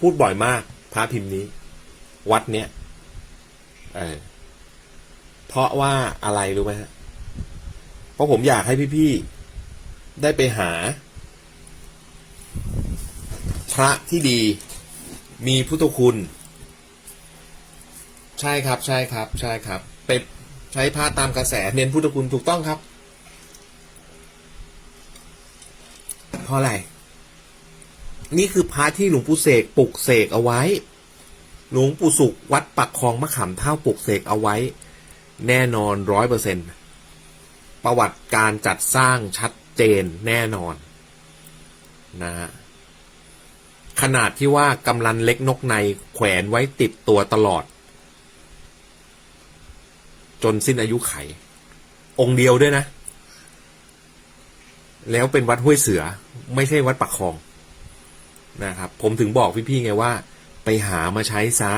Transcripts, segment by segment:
พูดบ่อยมากพระพิมพ์นี้ วัดเนี้ยเออเพราะว่าอะไรรู้ไหมฮะเพราะผมอยากให้พี่ๆได้ไปหา พระที่ดี มีพุทธคุณ ใช่ครับใช่ครับ ใช่ครับไปใช้พระตามกระแสเน้นพุทธคุณถูกต้องครับเพราะอะไร นี่คือพระที่หลวงปู่เสกปลุกเสกเอาไว้ หลวงปู่สุขวัดปักคลองมะขามเท่าปลุกเสกเอาไว้ แน่นอนร้อยเปอร์เซ็นประวัติการจัดสร้างชัดเจนแน่นอนนะฮะขนาดที่ว่ากำลังเล็กนกในแขวนไว้ติดตัวตลอด จนสิ้นอายุไข องค์เดียวด้วยนะ แล้วเป็นวัดห้วยเสือ ไม่ใช่วัดปักคลอง นะครับ ผมถึงบอกพี่ๆไงว่า ไปหามาใช้ซะ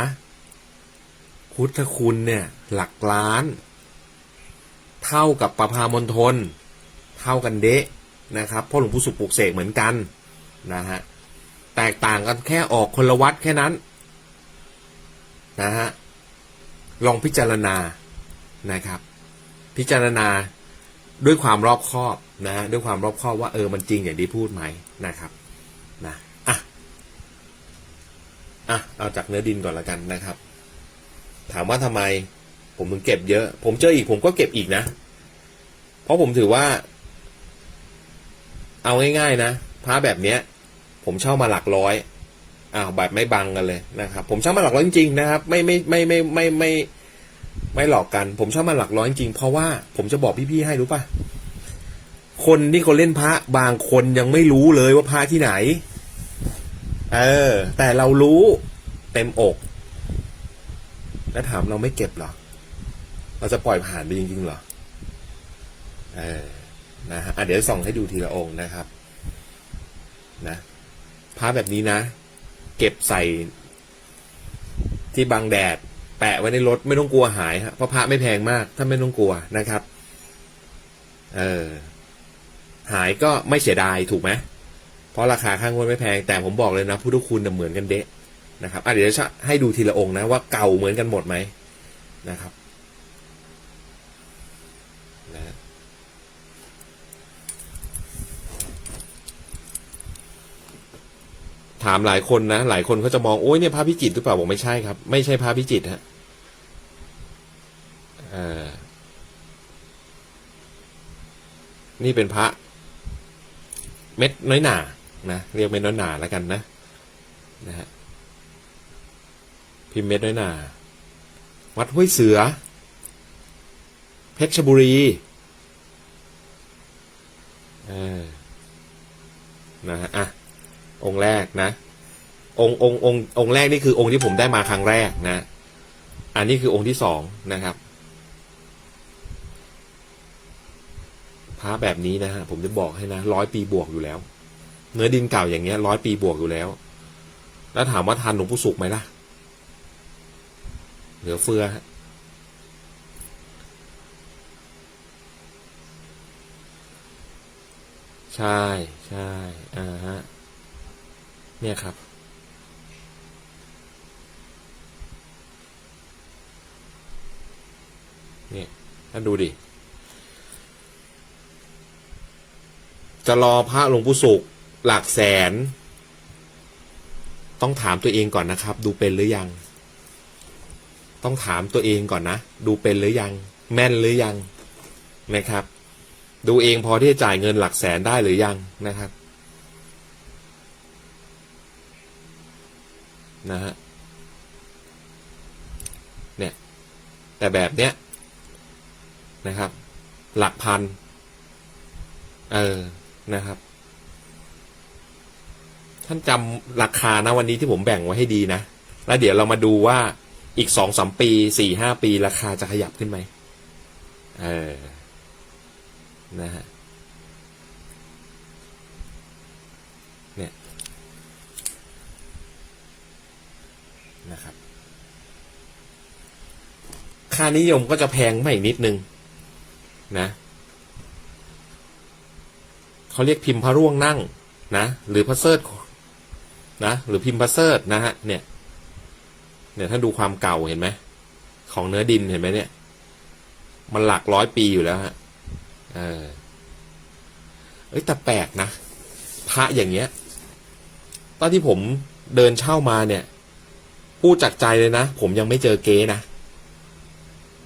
พุทธคุณเนี่ยหลักล้าน เท่ากับประพามณฑลเท่ากันเดะนะครับเพราะหลวงปู่สุปลูกเสกเหมือนกันนะฮะแตกต่างกันแค่ออกคนละวัดแค่นั้นนะฮะลองพิจารณานะครับ พิจารณาด้วยความรอบคอบนะฮะด้วยความรอบคอบว่าเออมันจริงอย่างที่พูดไหมนะครับนะอะ อะเอาจากเนื้อดินก่อนละกันนะครับ ถามว่าทำไม ผมถึงเก็บเยอะ ผมเจออีกผมก็เก็บอีกนะ เพราะผมถือว่า เอาง่ายๆนะพระแบบเนี้ย ผมเช่ามาหลักร้อยอ้าวแบบไม่บังกันเลยนะครับ ผมเช่ามาหลักร้อยจริงๆนะครับ ไม่ไม่ไม่ไม่ไม่ไม่ไม่หลอกกัน ผมเช่ามาหลักร้อยจริงๆเพราะว่าผมจะบอกพี่ๆให้รู้ป่ะคนที่เขาเล่นพระบางคนยังไม่รู้เลยว่าพระที่ไหน เออ แต่เรารู้เต็มอก แล้วถามเราไม่เก็บหรอ เราจะปล่อยผ่านไปจริงๆหรอ เออ นะฮะอะเดี๋ยวส่องให้ดูทีละองค์นะครับ นะผ้าแบบนี้นะ เก็บใส่ ที่บังแดด แปะไว้ในรถไม่ต้องกลัวหายฮะเพราะพระไม่แพงมาก ถ้าไม่ต้องกลัวนะครับ เออ หายก็ไม่เสียดายถูกไหม เพราะราคาข้างงวดไม่แพงแต่ผมบอกเลยนะพุทธคุณเหมือนกันเดะนะครับอะเดี๋ยวจะให้ดูทีละองค์นะว่าเก่าเหมือนกันหมดไหมนะครับนะถามหลายคนนะ หลายคนเขาจะมองโอ้ยเนี่ยพระพิจิตรหรือเปล่าบอกไม่ใช่ครับ ไม่ใช่พระพิจิตรฮะนี่เป็นพระ เม็ดน้อยหนา นะเรียกเม็ดน้อยหนาแล้วกันนะนะฮะพิมพ์เม็ดน้อยหนา วัดห้วยเสือ เพชรบุรีเออนะฮะอะองค์แรกนะ องค์องค์องค์องค์แรกนี่คือองค์ที่ผมได้มาครั้งแรกนะ อันนี้คือองค์ที่สองนะครับพระแบบนี้นะฮะผมจะบอกให้นะร้อยปีบวกอยู่แล้ว เนื้อดินเก่าอย่างเงี้ยร้อยปีบวกอยู่แล้ว แล้วถามว่าทันหลวงปู่สุขไหมล่ะ เหลือเฟือฮะใช่ใช่อ่าฮะเนี่ยครับ เนี่ยท่านดูดิจะรอพระหลวงปู่สุข หลักแสน ต้องถามตัวเองก่อนนะครับ ดูเป็นหรือยัง ต้องถามตัวเองก่อนนะ ดูเป็นหรือยัง แม่นหรือยังนะครับ ดูเองพอที่จะจ่ายเงินหลักแสนได้หรือยังนะครับนะฮะเนี่ย แต่แบบเนี้ยนะครับ หลักพัน เออ นะครับ ท่านจำราคานะวันนี้ที่ผมแบ่งไว้ให้ดีนะ แล้วเดี๋ยวเรามาดูว่าอีกสองสามปีสี่ห้าปีราคาจะขยับขึ้นไหมเออนะฮะเนี่ยนะครับ ค่านิยมก็จะแพงไม่นิดนึง นะเขาเรียกพิมพ์พระร่วงนั่งนะ หรือพระเซิร์ นะหรือพิมพ์พัสเซิร์นะฮะเนี่ยเนี่ยถ้าดูความเก่าเห็นไหมของเนื้อดินเห็นไหมเนี่ย มันหลักร้อยปีอยู่แล้วฮะเออเอ้ยแต่แปลกนะพระอย่างเงี้ยตอนที่ผมเดินเช่ามาเนี่ยพูดจากใจเลยนะ ผมยังไม่เจอเก๊นะ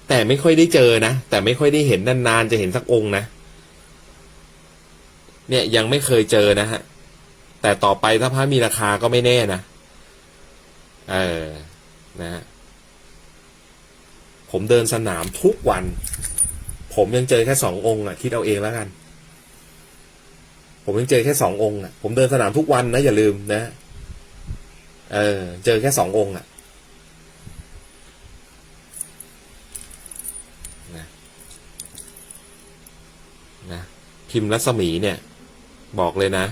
แต่ไม่ค่อยได้เจอนะ แต่ไม่ค่อยได้เห็นนานๆจะเห็นสักองค์นะ เนี่ยยังไม่เคยเจอนะฮะ แต่ต่อไปถ้าพระมีราคาก็ไม่แน่นะ เออนะฮะผมเดินสนามทุกวัน ผมยังเจอแค่สององค์อะ คิดเอาเองแล้วกัน ผมยังเจอแค่สององค์อะ ผมเดินสนามทุกวันนะ อย่าลืมนะ เออ เจอแค่สององค์อะนะนะพิมพ์รัศมีเนี่ย บอกเลยนะ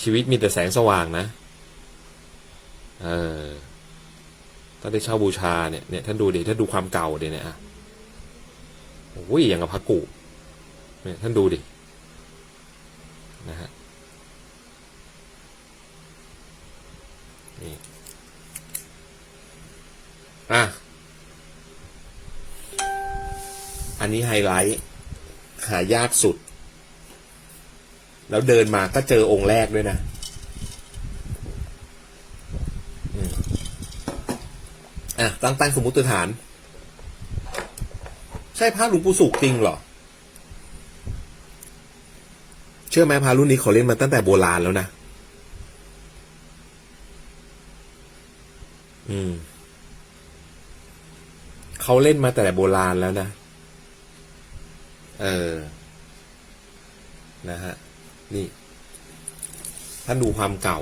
ชีวิตมีแต่แสงสว่างนะ เออถ้าได้เช่าบูชาเนี่ยเนี่ยท่านดูดิท่านดูความเก่าดิเนี่ยอะโอ้ยอย่างกับพระกุเนี่ยท่านดูดินะฮะนี่อะอันนี้ไฮไลท์หายากสุด แล้วเดินมาก็เจอองค์แรกด้วยนะอะตั้งตั้งสมมติฐาน ใช่พระหลวงปู่สุขจริงเหรอ เชื่อไหมพระรุ่นนี้เขาเล่นมาตั้งแต่โบราณแล้วนะ อืม เขาเล่นมาแต่โบราณแล้วนะ เออ นะฮะ นี่ ท่านดูความเก่า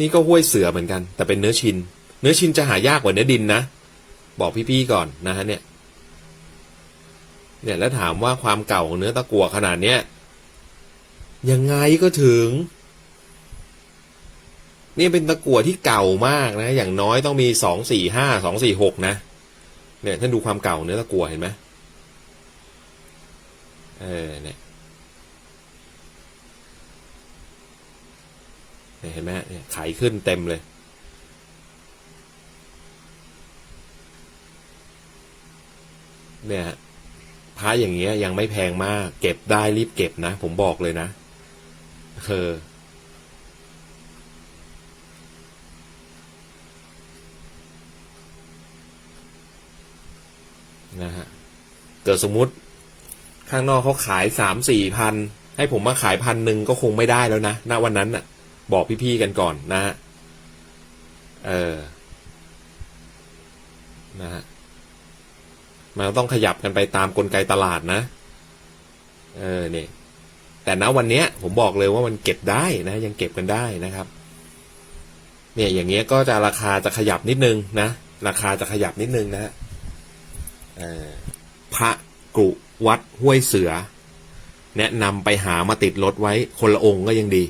นี่ก็ห้วยเสือเหมือนกัน แต่เป็นเนื้อชิน เนื้อชินจะหายากกว่าเนื้อดินนะ บอกพี่ๆก่อนนะฮะเนี่ย เนี่ยแล้วถามว่าความเก่าของเนื้อตะกั่วขนาดเนี้ยยังไงก็ถึง นี่เป็นตะกั่วที่เก่ามากนะ อย่างน้อยต้องมีสองสี่ห้าสองสี่หกนะ เนี่ยท่านดูความเก่าเนื้อตะกั่วเห็นไหม เออเนี่ยเห็นไหมเนี่ยไขขึ้นเต็มเลย เนี่ยฮะพระอย่างเงี้ยยังไม่แพงมาก เก็บได้รีบเก็บนะ ผมบอกเลยนะเออนะฮะเกิดสมมุติ ข้างนอกเขาขายสามสี่พันให้ผมมาขายพันหนึ่งก็คงไม่ได้แล้วนะณวันนั้นน่ะ บอกพี่ๆกันก่อนนะฮะเออนะฮะมันต้องขยับกันไปตามกลไกตลาดนะ เออเนี่ยแต่ณวันเนี้ย ผมบอกเลยว่ามันเก็บได้นะ ยังเก็บกันได้นะครับ เนี่ยอย่างเงี้ยก็จะราคาจะขยับนิดนึงนะ ราคาจะขยับนิดนึงนะฮะเออพระกรุ วัดห้วยเสือ แนะนำไปหามาติดรถไว้คนละองค์ก็ยังดี